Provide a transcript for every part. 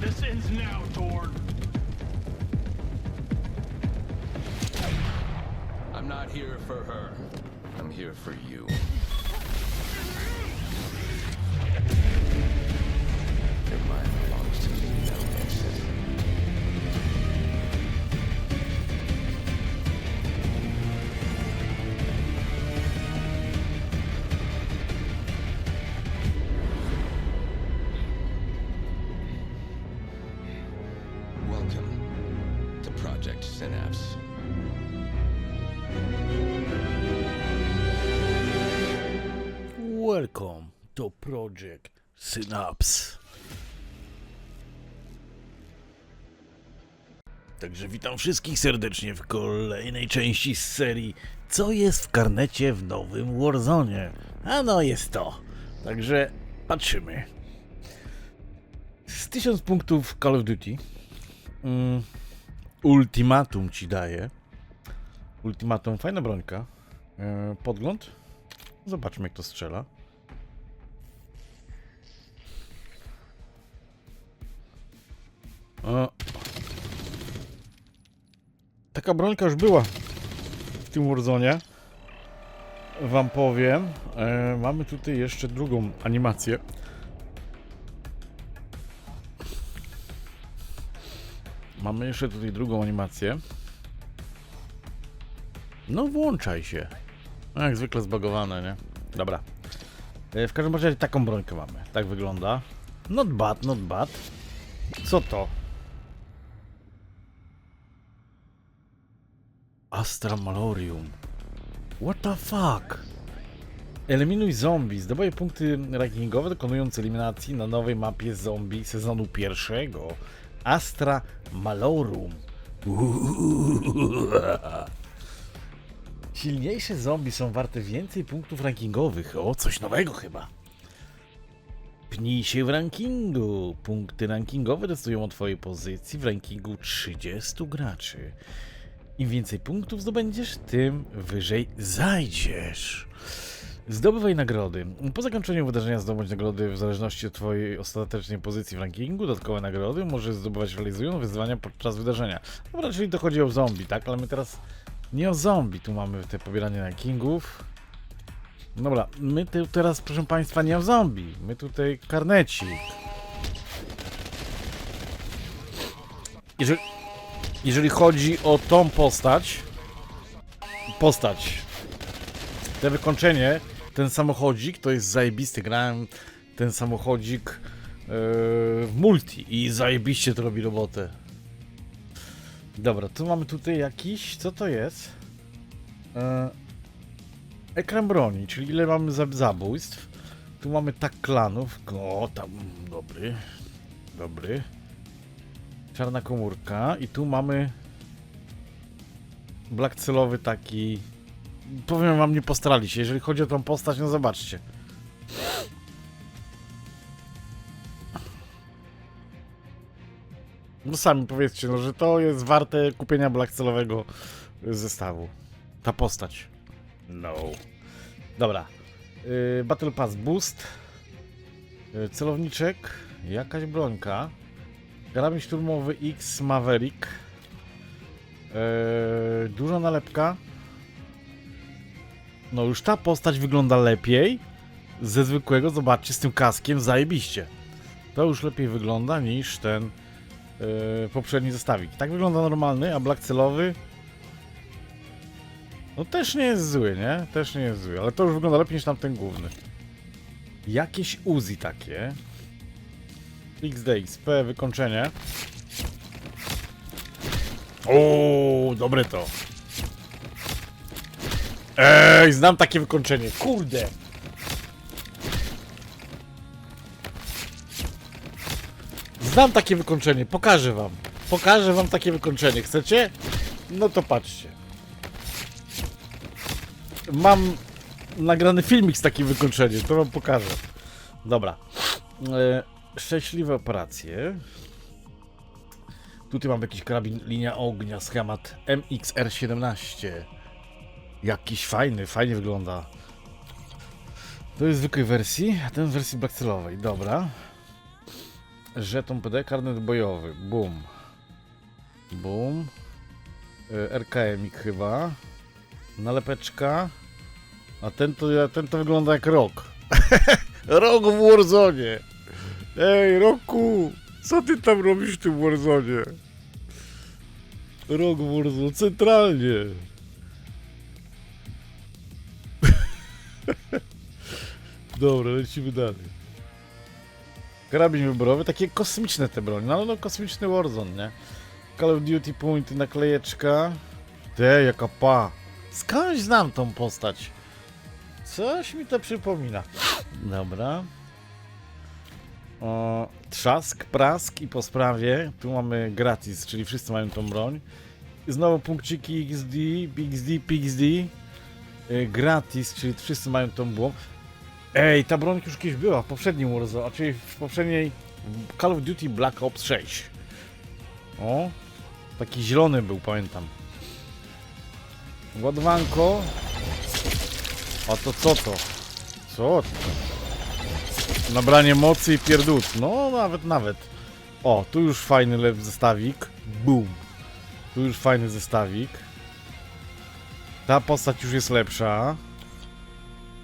This ends now, Torg. I'm not here for her. I'm here for you. Welcome to Project Synapse. Także witam wszystkich serdecznie w kolejnej części z serii Co jest w karnecie w nowym Warzone? A no jest to. Także patrzymy. Z 1000 punktów Call of Duty. Mm, ultimatum ci daje. Ultimatum, fajna brońka. E, podgląd. Zobaczmy jak to strzela. O. Taka brońka już była w tym Warzone. Wam powiem. E, mamy tutaj jeszcze drugą animację. Mamy jeszcze tutaj drugą animację. No włączaj się. No, jak zwykle zbagowane, nie? Dobra. E, W każdym razie taką brońkę mamy. Tak wygląda. Not bad, not bad. Co to? Astra Malorium. What the fuck? Eliminuj zombie. Zdobaj punkty rankingowe dokonując eliminacji na nowej mapie zombie sezonu pierwszego. Astra Malorum. Silniejsze zombie są warte więcej punktów rankingowych. O, coś nowego chyba. Pnij się w rankingu. Punkty rankingowe decydują o Twojej pozycji w rankingu 30 graczy. Im więcej punktów zdobędziesz, tym wyżej zajdziesz. Zdobywaj nagrody. Po zakończeniu wydarzenia zdobądź nagrody w zależności od Twojej ostatecznej pozycji w rankingu. Dodatkowe nagrody możesz zdobywać realizując wyzwania podczas wydarzenia. Dobra, czyli to chodzi o zombie, tak? Ale my teraz nie o zombie, tu mamy te pobieranie rankingów. Dobra, my tu teraz, proszę Państwa, nie o zombie. My tutaj karnecik. Jeżeli, jeżeli chodzi o tą postać, postać, te wykończenie, ten samochodzik to jest zajebisty. Grałem ten samochodzik yy, w multi i zajebiście to robi robotę. Dobra, tu mamy tutaj jakiś, co to jest? E, ekran broni, czyli ile mamy za- zabójstw. Tu mamy tak klanów. O, tam, dobry. Dobry. Czarna komórka. I tu mamy black celowy taki. Powiem wam, nie postarali się. Jeżeli chodzi o tą postać, no zobaczcie. No sami powiedzcie, no, że to jest warte kupienia black celowego zestawu. Ta postać. No. Dobra. Yy, Battle Pass Boost. Yy, celowniczek. Jakaś brońka. Karabin szturmowy X Maverick. Yy, duża nalepka. No już ta postać wygląda lepiej ze zwykłego. Zobaczcie, z tym kaskiem zajebiście. To już lepiej wygląda niż ten yy, poprzedni zestawik. Tak wygląda normalny, a black celowy no też nie jest zły, nie? Też nie jest zły, ale to już wygląda lepiej niż tamten główny. Jakieś Uzi takie. XDXP, wykończenie. O, dobre to. Ej, znam takie wykończenie. Kurde. Znam takie wykończenie, pokażę wam. Pokażę wam takie wykończenie. Chcecie? No to patrzcie. Mam nagrany filmik z takim wykończeniem, to wam pokażę. Dobra. E, szczęśliwe operacje. Tutaj mam jakiś karabin linia ognia, schemat MXR17. Jakiś fajny, fajnie wygląda. To jest w zwykłej wersji, a ten w wersji blackcelowej. Dobra. Żeton PD, karnet bojowy. Boom. Boom. E, RKM chyba. Nalepeczka. A ten to, ten to wygląda jak rok. rok w Warzone. Ej, Roku! Co ty tam robisz w tym Warzone? Rok Warzone, centralnie. Dobra, lecimy dalej. Karabin wyborowy, takie kosmiczne te broń, no no kosmiczny Warzone, nie? Call of Duty Point, naklejeczka. Te, jaka pa. Skądś znam tą postać. Coś mi to przypomina. Dobra. O, trzask, prask i po sprawie. Tu mamy gratis, czyli wszyscy mają tą broń. I znowu punkciki XD, XD, PXD. Y, Gratis, czyli wszyscy mają tą błąd. Ej, ta broń już kiedyś była w poprzednim Warzone, a czyli w poprzedniej Call of Duty Black Ops 6. O, taki zielony był, pamiętam. Ładowanko. A to co to? Co to? Nabranie mocy i pierdół. No, nawet, nawet. O, tu już fajny zestawik. Boom. Tu już fajny zestawik. Ta postać już jest lepsza.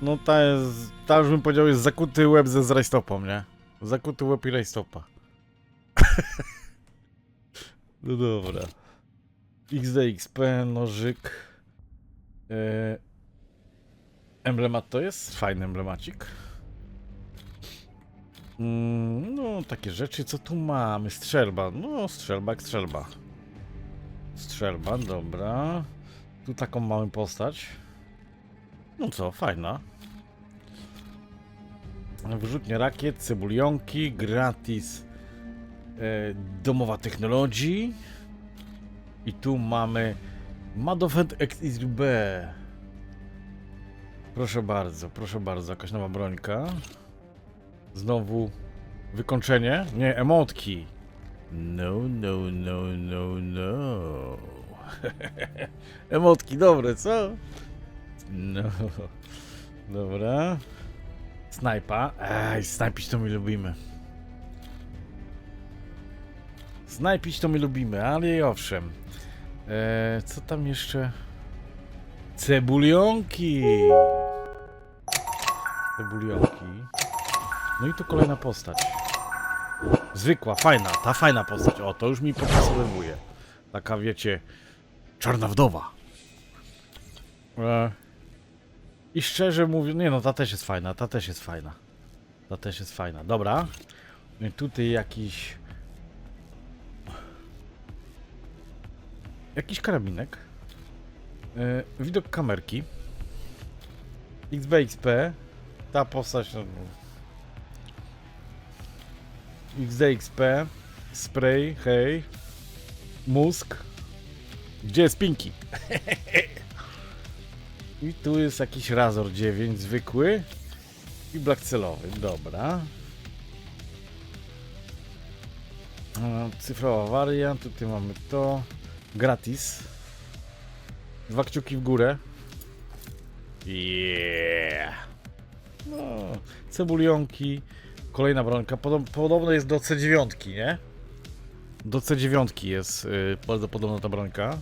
No ta jest, ta już bym powiedział jest zakuty łeb ze z rajstopą, nie? Zakuty łeb i rajstopa. no dobra. XDXP, nożyk. Yy, emblemat to jest? Fajny emblemacik. Mm, no, takie rzeczy, co tu mamy? Strzelba. No, strzelba strzelba. Strzelba, dobra. Tu taką małą postać. No co, fajna. Wyrzutnie rakiet, cebulionki, gratis. E, domowa technologii. I tu mamy Madofend XXB. Proszę bardzo, proszę bardzo, jakaś nowa brońka. Znowu wykończenie? Nie, emotki. No, no, no, no, no. emotki dobre, co? No. Dobra. Snajpa. Ej, snajpić to my lubimy. Snajpić to my lubimy, ale i owszem. Eee, co tam jeszcze? Cebulionki! Cebulionki. No i tu kolejna postać. Zwykła, fajna, ta fajna postać. O, to już mi podpasowuje. Taka, wiecie, czarna wdowa. Eee, I szczerze mówiąc, nie no, ta też jest fajna, ta też jest fajna. Ta też jest fajna. Dobra. I Tutaj jakiś... Jakiś karabinek. Yy, widok kamerki. XBXP. Ta postać. No, XDXP. Spray, hej. Mózg. Gdzie jest Pinki? I tu jest jakiś Razor 9 zwykły. I black celowy. Dobra. E, Cyfrowa wariant. Tutaj mamy to. Gratis. Dwa kciuki w górę. Yeah. No, cebulionki. Kolejna. Podob, podobno jest do C9, nie? Do C9 jest y, bardzo podobna ta brońka.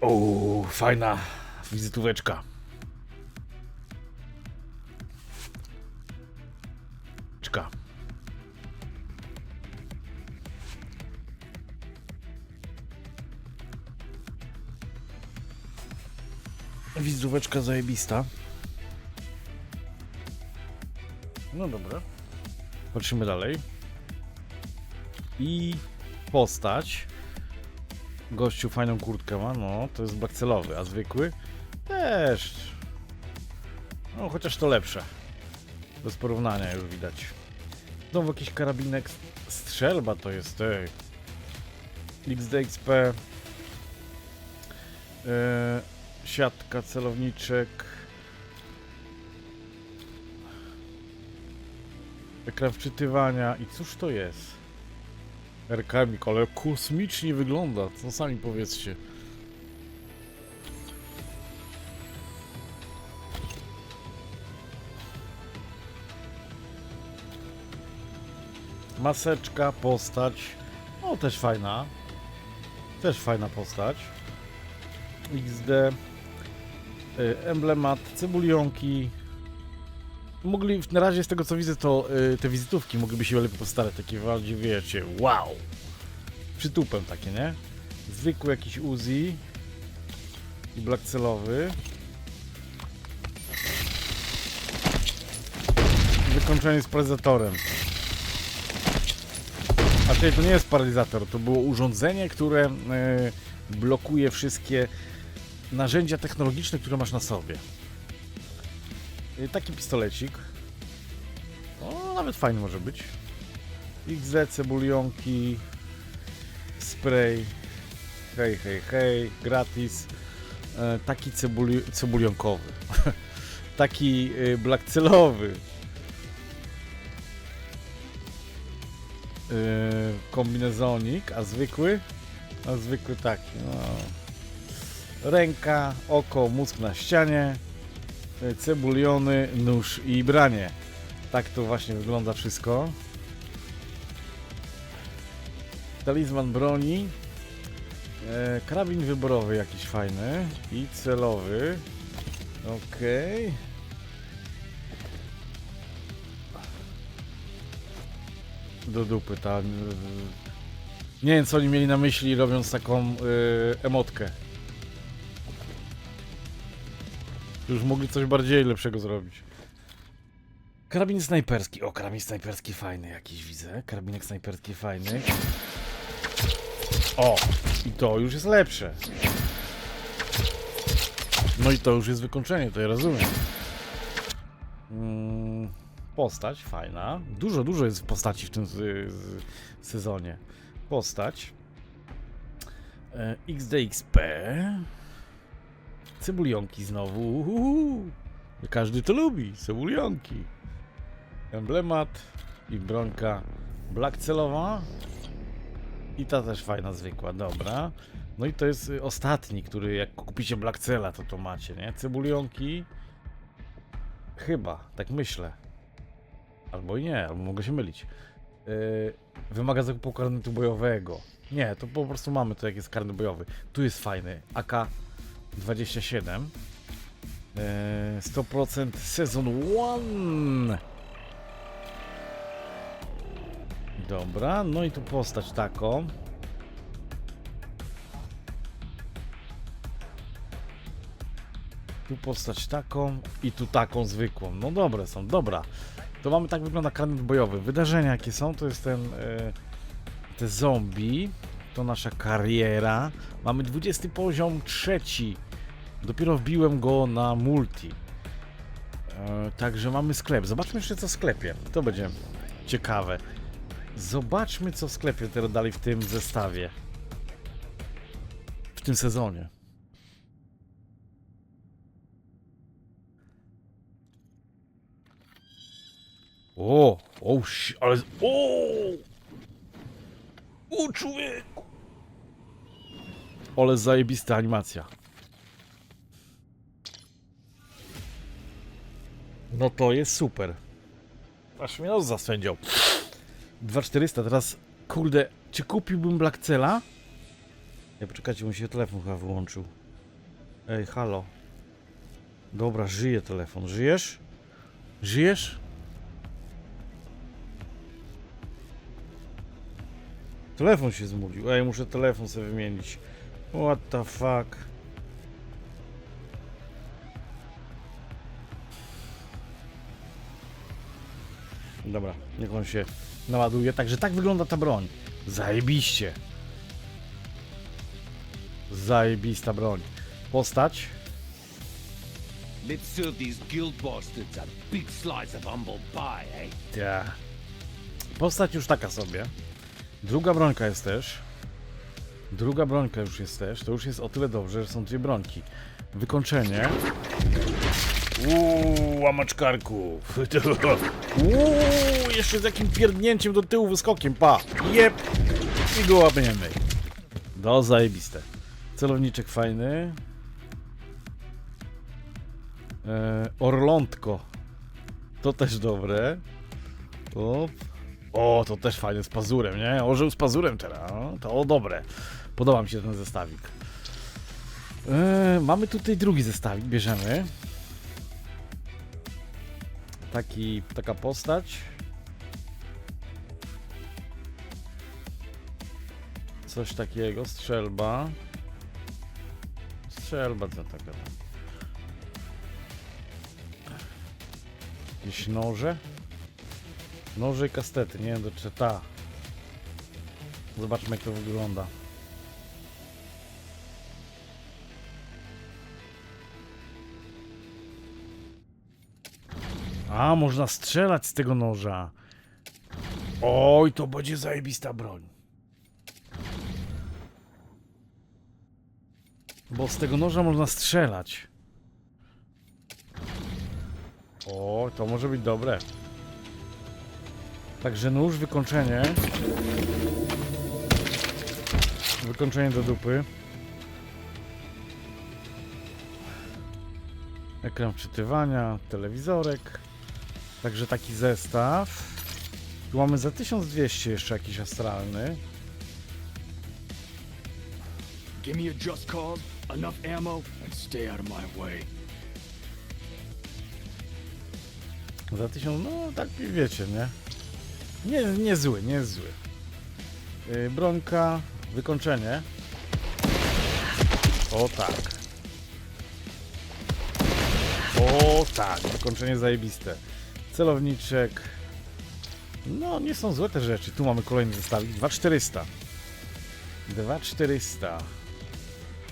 O, fajna wizytóweczka. Czka. Wizytóweczka zajebista. No dobra. Patrzymy dalej. I postać. Gościu fajną kurtkę ma, no, to jest bakcelowy, a zwykły też. No, chociaż to lepsze. Bez porównania już widać. Znowu jakiś karabinek strzelba to jest, ej. XDXP. Yy, siatka, celowniczek. Ekran wczytywania i cóż to jest? Erkamik, ale kosmicznie wygląda, co sami powiedzcie. Maseczka, postać. O, też fajna. Też fajna postać. XD, y, emblemat, cebulionki. Mogli, na razie z tego co widzę, to y, te wizytówki mogliby się lepiej postarać, takie bardziej, wiecie, wow! Przytupem takie, nie? Zwykły jakiś Uzi i black celowy. Wykończenie z paralizatorem. A czyli to nie jest paralizator, to było urządzenie, które e, blokuje wszystkie narzędzia technologiczne, które masz na sobie. E, taki pistolecik. O, nawet fajny może być. XZ, cebulionki, spray. Hej, hej, hej, gratis. E, taki cebuli cebulionkowy. taki e, black celowy. Yy, kombinezonik, a zwykły? A zwykły taki, no. Ręka, oko, mózg na ścianie, cebuliony, nóż i branie. Tak to właśnie wygląda wszystko. Talizman broni. Yy, karabin wyborowy jakiś fajny i celowy. Okej. do dupy ta. Nie wiem co oni mieli na myśli robiąc taką y, emotkę. Już mogli coś bardziej lepszego zrobić. Karabin snajperski. O, karabin snajperski fajny jakiś widzę. Karabinek snajperski fajny. O, i to już jest lepsze. No i to już jest wykończenie, to ja rozumiem. Mm, postać fajna. Dużo, dużo jest postaci w tym sezonie. Postać. E, XDXP. Cebulionki znowu. Uhuhu. Każdy to lubi. Cebulionki. Emblemat i brońka black celowa. I ta też fajna, zwykła, dobra. No i to jest y, ostatni, który jak kupicie Black Cela, to to macie, nie? Cebulionki. Chyba, tak myślę. Albo i nie, albo mogę się mylić. Yy, wymaga zakupu karnetu bojowego. Nie, to po prostu mamy to jak jest karny bojowy. Tu jest fajny. AK-27. Yy, 100% Season 1. Dobra, no i tu postać taką. Tu postać taką i tu taką zwykłą. No dobre są, dobra. To mamy tak wygląda karnet bojowy. Wydarzenia jakie są, to jest ten e, te zombie, to nasza kariera. Mamy 20 poziom, trzeci. Dopiero wbiłem go na multi. E, także mamy sklep. Zobaczmy jeszcze co w sklepie. To będzie ciekawe. Zobaczmy co w sklepie teraz dali w tym zestawie. W tym sezonie. O, o, ale, o, o człowieku. Ale zajebista animacja. No to jest super. Aż mnie nos zasędział. 2400, teraz, kurde, czy kupiłbym Black Cela? Nie, poczekajcie, mu się telefon chyba wyłączył. Ej, halo. Dobra, żyje telefon. Żyjesz? Żyjesz? Telefon się zmulił. Ej, muszę telefon sobie wymienić. What the fuck? Dobra, niech on się naładuje. Także tak wygląda ta broń. Zajebiście. Zajebista broń. Postać. Let's serve these guild bastards a big slice of humble pie, eh? Ta. Postać już taka sobie. Druga brońka jest też. Druga brońka już jest też. To już jest o tyle dobrze, że są dwie brońki. Wykończenie. Uuu, łamaczkarków. Uuu, jeszcze z jakim pierdnięciem do tyłu wyskokiem. Pa. Jep. I go łapniemy. Do zajebiste. Celowniczek fajny. E, orlątko. To też dobre. Op. O, to też fajne z pazurem, nie? Orzeł z pazurem teraz. no, To dobre. Podoba mi się ten zestawik. Eee, mamy tutaj drugi zestawik, bierzemy. Taki, taka postać. Coś takiego, strzelba. Strzelba co taka. Jakieś noże? Noże i kastety, nie wiem czy ta. Zobaczmy jak to wygląda. A, można strzelać z tego noża. Oj, to będzie zajebista broń. Bo z tego noża można strzelać. O, to może być dobre. Także nóż, wykończenie. Wykończenie do dupy. Ekran wczytywania, telewizorek. Także taki zestaw. Tu mamy za 1200 jeszcze jakiś astralny. Give me a just cause, enough ammo, and stay out of my way. Za 1000, no tak wiecie, nie? Nie, nie zły, nie zły. Yy, bronka, wykończenie. O tak. O tak, wykończenie zajebiste. Celowniczek. No, nie są złe te rzeczy. Tu mamy kolejny zestawik. 2400. 2400.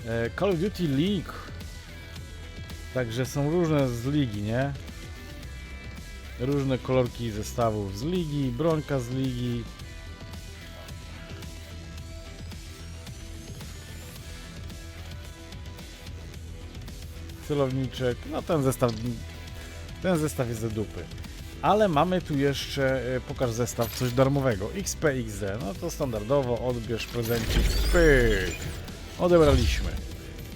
E, Call of Duty League. Także są różne z ligi, nie? Różne kolorki zestawów z ligi, brońka z ligi. Celowniczek, no ten zestaw, ten zestaw jest ze dupy. Ale mamy tu jeszcze, e, pokaż zestaw, coś darmowego. XPXD, no to standardowo, odbierz prezencik, pyk. Odebraliśmy.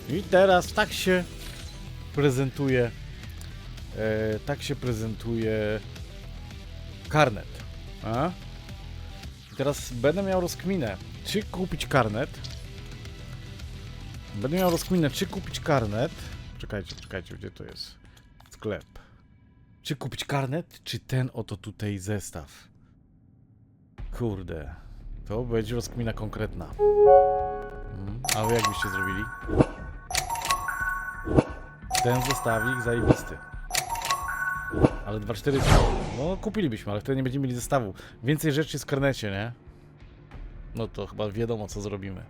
I teraz tak się prezentuje E, tak się prezentuje karnet. A? I teraz będę miał rozkminę, czy kupić karnet. Będę miał rozkminę, czy kupić karnet. Czekajcie, czekajcie, gdzie to jest? Sklep. Czy kupić karnet, czy ten oto tutaj zestaw? Kurde. To będzie rozkmina konkretna. Mm, a wy jak byście zrobili? Ten zestawik zajebisty. Ale 2400. No kupilibyśmy, ale wtedy nie będziemy mieli zestawu. Więcej rzeczy w karnecie, nie? No to chyba wiadomo co zrobimy.